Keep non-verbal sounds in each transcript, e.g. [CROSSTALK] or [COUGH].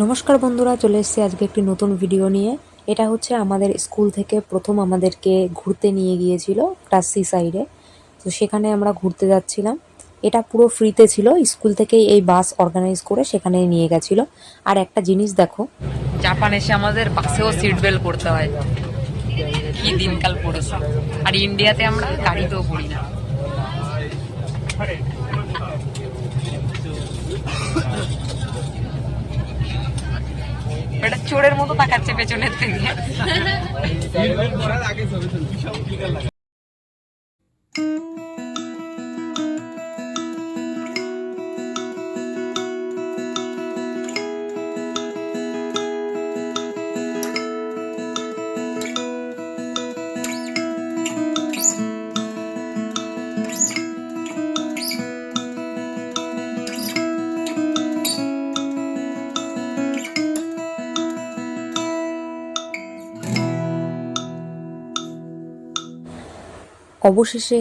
নমস্কার বন্ধুরা, চলে এসেছি আজকে একটি নতুন ভিডিও নিয়ে। এটা হচ্ছে আমাদের স্কুল থেকে প্রথম আমাদেরকে ঘুরতে নিয়ে গিয়েছিল ক্লাস সি সাইডে তো সেখানে আমরা ঘুরতে যাচ্ছিলাম। এটা পুরো ফ্রিতে ছিল, স্কুল থেকেই এই বাস অর্গানাইজ করে সেখানে নিয়ে গেছিল। আর একটা জিনিস দেখো। জাপান এসে আমাদের বাসেও সিট বেল্ট করতে হয়। কি দিনকাল পড়েছে? আর ইন্ডিয়াতে আমরা গাড়িতেও পড়ি না এটা চোরের মতো তাকাচ্ছে পেছনের থেকে [LAUGHS] অবশেষে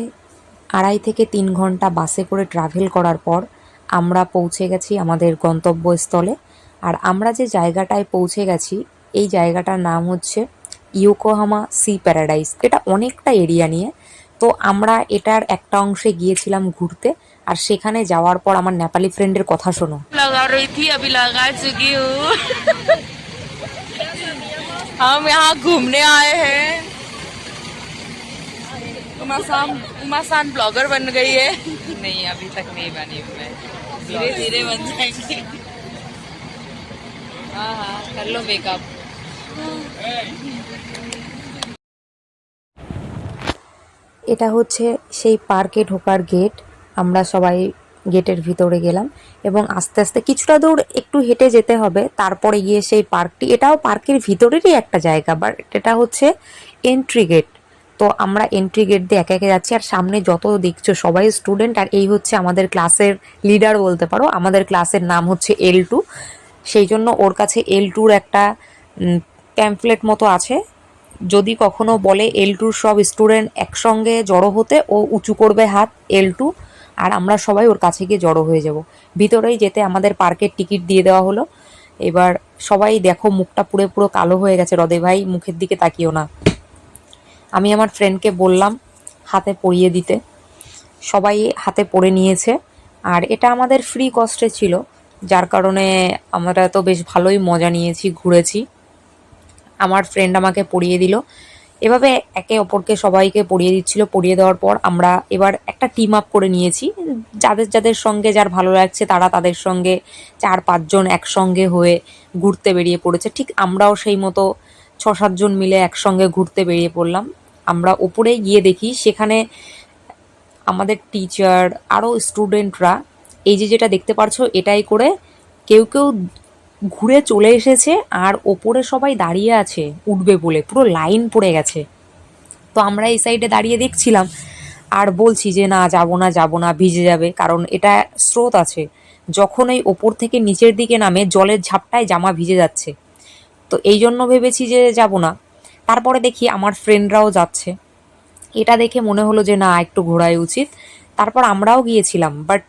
আড়াই থেকে তিন ঘন্টা বাসে করে ট্রাভেল করার পর আমরা পৌঁছে গেছি আমাদের গন্তব্যস্থলে আর আমরা যে জায়গাটায় পৌঁছে গেছি এই জায়গাটার নাম হচ্ছে ইয়োকোহামা সি প্যারাডাইস এটা অনেকটা এরিয়া নিয়ে তো আমরা এটার একটা অংশে গিয়েছিলাম ঘুরতে আর সেখানে যাওয়ার পর আমার নেপালি ফ্রেন্ডের কথা শোনো [LAUGHS] लगा रही थी अभी लगा चुकी हूँ हम यहाँ घूमने आए हैं उमासान उमासान ब्लॉगर बन गई है नहीं अभी तक नहीं बनी हूँ मैं धीरे धीरे बन जाएंगे हाँ हाँ कर लो मेकअप এটা হচ্ছে সেই পার্কে ঢোকার গেট আমরা সবাই গেটের ভিতরে গেলাম এবং আস্তে আস্তে কিছুটা দূর একটু হেঁটে যেতে হবে তারপরে গিয়ে সেই পার্কটি এটাও পার্কের ভিতরেরই একটা জায়গা বাট এটা হচ্ছে এন্ট্রি গেট তো আমরা এন্ট্রি গেট দিয়ে একে একে যাচ্ছি। আর সামনে যত দেখছ, সবাই স্টুডেন্ট আর এই হচ্ছে আমাদের ক্লাসের লিডার বলতে পারো। আমাদের ক্লাসের নাম হচ্ছে এল টু সেই জন্য ওর কাছে এল টুর একটা প্যাম্পলেট মতো আছে। যদি কখনো বলে এল টুর সব স্টুডেন্ট একসঙ্গে জড়ো হতে, ও উঁচু করবে হাত এল টু আর আমরা সবাই ওর কাছে গিয়ে জড়ো হয়ে যাব। ভিতরেই যেতে আমাদের পার্কের টিকিট দিয়ে দেওয়া হলো। এবার সবাই দেখো, মুখটা পুরো পুরো কালো হয়ে গেছে। হৃদয় ভাই, মুখের দিকে তাকিও না। আমি আমার ফ্রেন্ডকে বললাম হাতে পরিয়ে দিতে। সবাই হাতে পরে নিয়েছে। আর এটা আমাদের ফ্রি কস্টে ছিল, যার কারণে আমরা তো বেশ ভালোই মজা নিয়েছি, ঘুরেছি। আমার ফ্রেন্ড আমাকে পরিয়ে দিল। এভাবে একে অপরকে সবাইকে পড়িয়ে দিচ্ছিল। পড়িয়ে দেওয়ার পর আমরা এবার একটা টিম আপ করে নিয়েছি। যাদের যাদের সঙ্গে যার ভালো লাগছে, তারা তাদের সঙ্গে চার, পাঁচজন একসঙ্গে হয়ে ঘুরতে বেরিয়ে পড়েছে। ঠিক আমরাও সেই মতো ছ, সাতজন মিলে একসঙ্গে ঘুরতে বেরিয়ে পড়লাম। আমরা ওপরে গিয়ে দেখি, সেখানে আমাদের টিচার আরও স্টুডেন্টরা এই যে যেটা দেখতে পারছ এটাই করে কেউ কেউ ঘুরে চলে এসেছে আর ওপরে সবাই দাঁড়িয়ে আছে, উঠবে বলে, পুরো লাইন পড়ে গেছে। তো আমরা এই সাইডে দাঁড়িয়ে দেখছিলাম আর বলছি যে, না, যাব না যাব না, ভিজে যাবে। কারণ এটা স্রোত আছে। যখন এই ওপর থেকে নিচের দিকে নামে, জলের ঝাপটায় জামা ভিজে যাচ্ছে। তো এই জন্য ভেবেছি যে, যাব না। তারপরে দেখি আমার ফ্রেন্ডরাও যাচ্ছে। এটা দেখে মনে হলো যে, না, একটু ঘোরাই উচিত। তারপর আমরাও গিয়েছিলাম বাট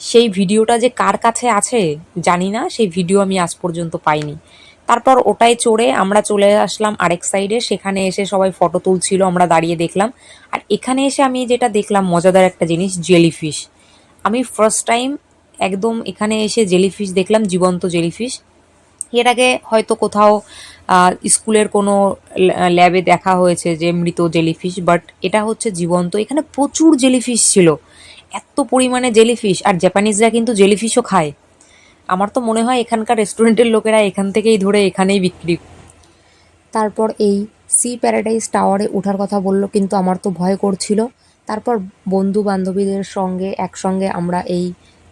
সেই ভিডিওটা যে কার কাছে আছে, জানি না। সেই ভিডিও আমি আজ পর্যন্ত পাইনি। তারপর ওটাই চড়ে আমরা চলে আসলাম আরেক সাইডে সেখানে এসে সবাই ফটো তুলছিল, আমরা দাঁড়িয়ে দেখলাম। আর এখানে এসে আমি যেটা দেখলাম, মজাদার একটা জিনিস জেলিফিশ আমি ফার্স্ট টাইম একদম এখানে এসে জেলিফিশ দেখলাম, জীবন্ত জেলিফিশ এর আগে হয়তো কোথাও স্কুলের কোনো ল্যাবে দেখা হয়েছে যে মৃত জেলিফিশ, বাট এটা হচ্ছে জীবন্ত। এখানে প্রচুর জেলিফিশ ছিল। এত পরিমাণে জেলিফিশ, আর জাপানিজরা কিন্তু জেলিফিশও খায়। আমার তো মনে হয় এখানকার রেস্টুরেন্টের লোকেরা এখান থেকেই ধরে এখানেই বিক্রি। তারপর এই সি প্যারাডাইস টাওয়ারে ওঠার কথা বলল, কিন্তু আমার তো ভয় করছিল। তারপর বন্ধু বান্ধবীদের সঙ্গে, একসঙ্গে আমরা এই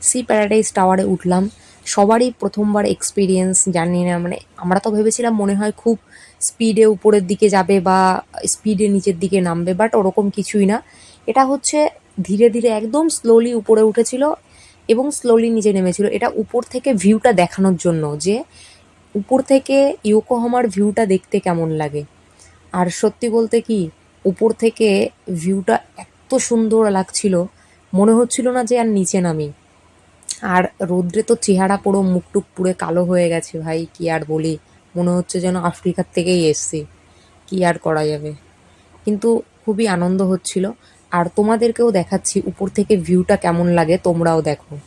সি প্যারাডাইস টাওয়ারে উঠলাম। সবারই প্রথমবার এক্সপিরিয়েন্স জানি না মানে আমরা তো ভেবেছিলাম মনে হয় খুব স্পিডে উপরের দিকে যাবে বা স্পিডে নিচের দিকে নামবে বাট ওরকম কিছুই না। এটা হচ্ছে ধীরে ধীরে একদম স্লোলি উপরে উঠেছিল এবং স্লোলি নিচে নেমেছিল। এটা উপর থেকে ভিউটা দেখানোর জন্য যে উপর থেকে ইয়োকোহামার ভিউটা দেখতে কেমন লাগে। আর সত্যি বলতে কি, উপর থেকে ভিউটা এত সুন্দর লাগছিল, মনে হচ্ছিল না যে আর নিচে নামি। আর রৌদ্রে তো চেহারা পুরো মুখটুক পুরে কালো হয়ে গেছে ভাই, কি আর বলি? মনে হচ্ছে যেন আফ্রিকার থেকেই এসছি। কি আর করা যাবে? কিন্তু খুবই আনন্দ হচ্ছিল। আর তোমাদেরকেও দেখাচ্ছি, উপর থেকে ভিউটা কেমন লাগে তোমরাও দেখো।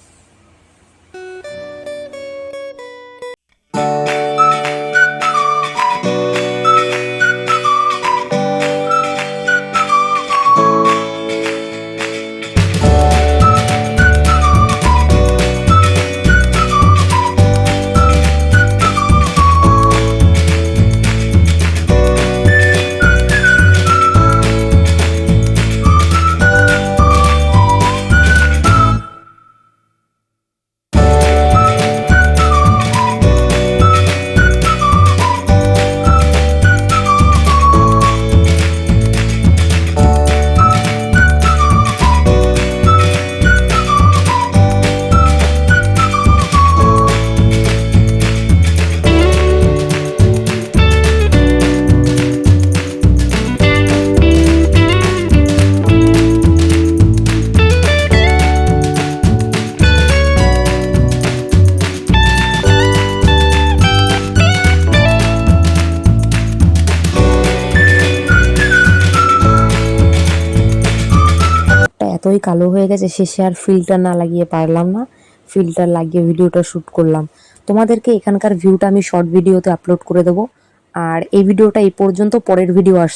এতই কালো হয়ে গেছে, শেষে আর ফিল্টার না লাগিয়ে পারলাম না। ফিল্টার লাগিয়ে ভিডিওটা শ্যুট করলাম। তোমাদেরকে এখানকার ভিউটা আমি শর্ট ভিডিওতে আপলোড করে দেবো। আর এই ভিডিওটা এই পর্যন্ত, পরের ভিডিও আসছে।